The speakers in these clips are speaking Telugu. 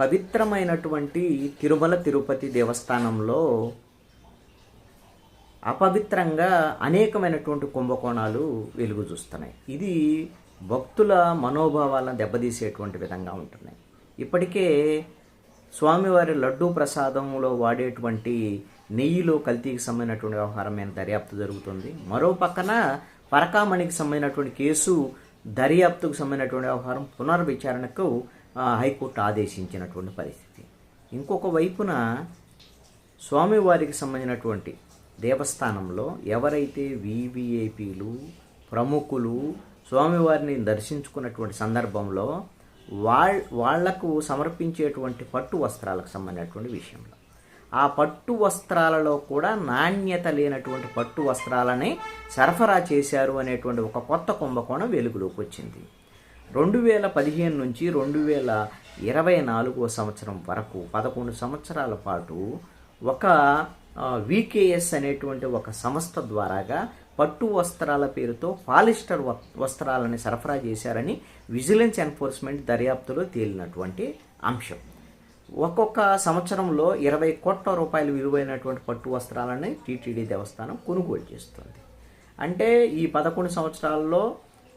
పవిత్రమైనటువంటి తిరుమల తిరుపతి దేవస్థానంలో అపవిత్రంగా అనేకమైనటువంటి కుంభకోణాలు వెలుగు చూస్తున్నాయి ఇది భక్తుల మనోభావాలను దెబ్బతీసేటువంటి విధంగా ఉంటున్నాయి. ఇప్పటికే స్వామివారి లడ్డూ ప్రసాదంలో వాడేటువంటి నెయ్యిలో కల్తీకి సంబంధించినటువంటి వ్యవహారం దర్యాప్తు జరుగుతుంది. మరో పక్కన పరకామణికి సంబంధించినటువంటి కేసు దర్యాప్తుకు సంబంధించినటువంటి వ్యవహారం పునర్విచారణకు హైకోర్టు ఆదేశించినటువంటి పరిస్థితి. ఇంకొక వైపున స్వామివారికి సంబంధించినటువంటి దేవస్థానంలో ఎవరైతే వివిఐపీలు ప్రముఖులు స్వామివారిని దర్శించుకున్నటువంటి సందర్భంలో వాళ్ళ వాళ్ళకు సమర్పించేటువంటి పట్టు వస్త్రాలకు సంబంధించినటువంటి విషయంలో. ఆ పట్టు వస్త్రాలలో కూడా నాణ్యత లేనటువంటి పట్టు వస్త్రాలని సరఫరా చేశారు అనేటువంటి ఒక కొత్త కుంభకోణం వెలుగులోకి వచ్చింది. రెండు వేల పదిహేను నుంచి రెండు వేల ఇరవై నాలుగో సంవత్సరం వరకు పదకొండు సంవత్సరాల పాటు ఒక వికేఎస్ అనేటువంటి ఒక సంస్థ ద్వారాగా పట్టు వస్త్రాల పేరుతో పాలిస్టర్ వస్త్రాలని సరఫరా చేశారని విజిలెన్స్ ఎన్ఫోర్స్మెంట్ దర్యాప్తులో తేలినటువంటి అంశం. ఒక్కొక్క సంవత్సరంలో ఇరవై కోట్ల రూపాయలు విలువైనటువంటి పట్టు వస్త్రాలని టీటీడీ దేవస్థానం కొనుగోలు చేస్తుంది. అంటే ఈ పదకొండు సంవత్సరాల్లో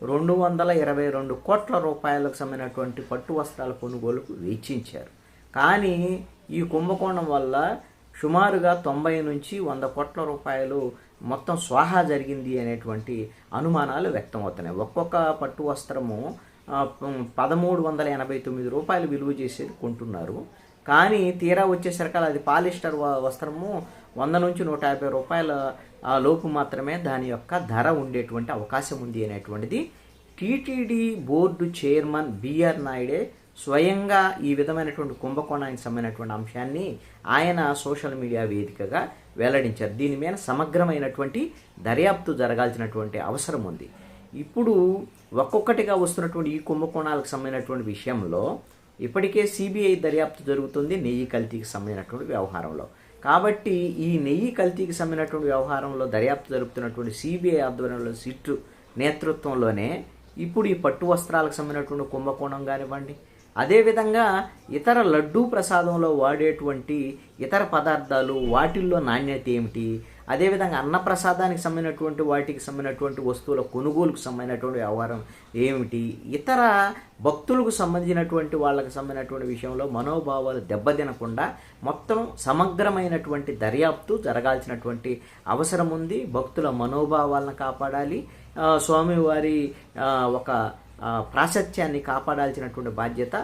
రెండు వందల ఇరవై రెండు కోట్ల రూపాయలకు సంబంధించినటువంటి పట్టు వస్త్రాల కొనుగోలుకు వెచ్చించారు. కానీ ఈ కుంభకోణం వల్ల సుమారుగా తొంభై నుంచి వంద కోట్ల రూపాయలు మొత్తం స్వాహా జరిగింది అనేటువంటి అనుమానాలు వ్యక్తమవుతున్నాయి. ఒక్కొక్క పట్టు వస్త్రము పదమూడు వందల ఎనభై తొమ్మిది రూపాయలు విలువ చేసేది కొంటున్నారు. కానీ తీరా వచ్చేసరికి అది పాలిస్టర్ వస్త్రము వంద నుంచి నూట యాభై రూపాయల లోపు మాత్రమే దాని యొక్క ధర ఉండేటువంటి అవకాశం ఉంది అనేటువంటిది. టీటీడీ బోర్డు చైర్మన్ బిఆర్ నాయుడే స్వయంగా ఈ విధమైనటువంటి కుంభకోణానికి సంబంధించినటువంటి అంశాన్ని ఆయన సోషల్ మీడియా వేదికగా వెల్లడించారు. దీని మీద సమగ్రమైనటువంటి దర్యాప్తు జరగాల్సినటువంటి అవసరం ఉంది. ఇప్పుడు ఒక్కొక్కటిగా వస్తున్నటువంటి ఈ కుంభకోణాలకు సంబంధించినటువంటి విషయంలో ఇప్పటికే సిబిఐ దర్యాప్తు జరుగుతుంది నెయ్యి కల్తీకి సంబంధించినటువంటి వ్యవహారంలో. కాబట్టి ఈ నెయ్యి కల్తీకి సంబంధించినటువంటి వ్యవహారంలో దర్యాప్తు జరుపుతున్నటువంటి సిబిఐ ఆధ్వర్యంలో సిట్టు నేతృత్వంలోనే ఇప్పుడు ఈ పట్టు వస్త్రాలకు సంబంధించినటువంటి కుంభకోణం కానివ్వండి అదేవిధంగా ఇతర లడ్డూ ప్రసాదంలో వాడేటువంటి ఇతర పదార్థాలు వాటిల్లో నాణ్యత ఏమిటి అదేవిధంగా అన్నప్రసాదానికి సంబంధించినటువంటి వాటికి సంబంధించినటువంటి వస్తువుల కొనుగోలుకు సంబంధించినటువంటి వ్యవహారం ఏమిటి? ఇతర భక్తులకు సంబంధించినటువంటి వాళ్ళకి సంబంధించినటువంటి విషయంలో మనోభావాలు దెబ్బతినకుండా మొత్తం సమగ్రమైనటువంటి దర్యాప్తు జరగాల్సినటువంటి అవసరం ఉంది. భక్తుల మనోభావాలను కాపాడాలి. స్వామివారి ఒక ప్రాశత్యాన్ని ప్రాశస్త్యాన్ని కాపాడాల్సినటువంటి బాధ్యత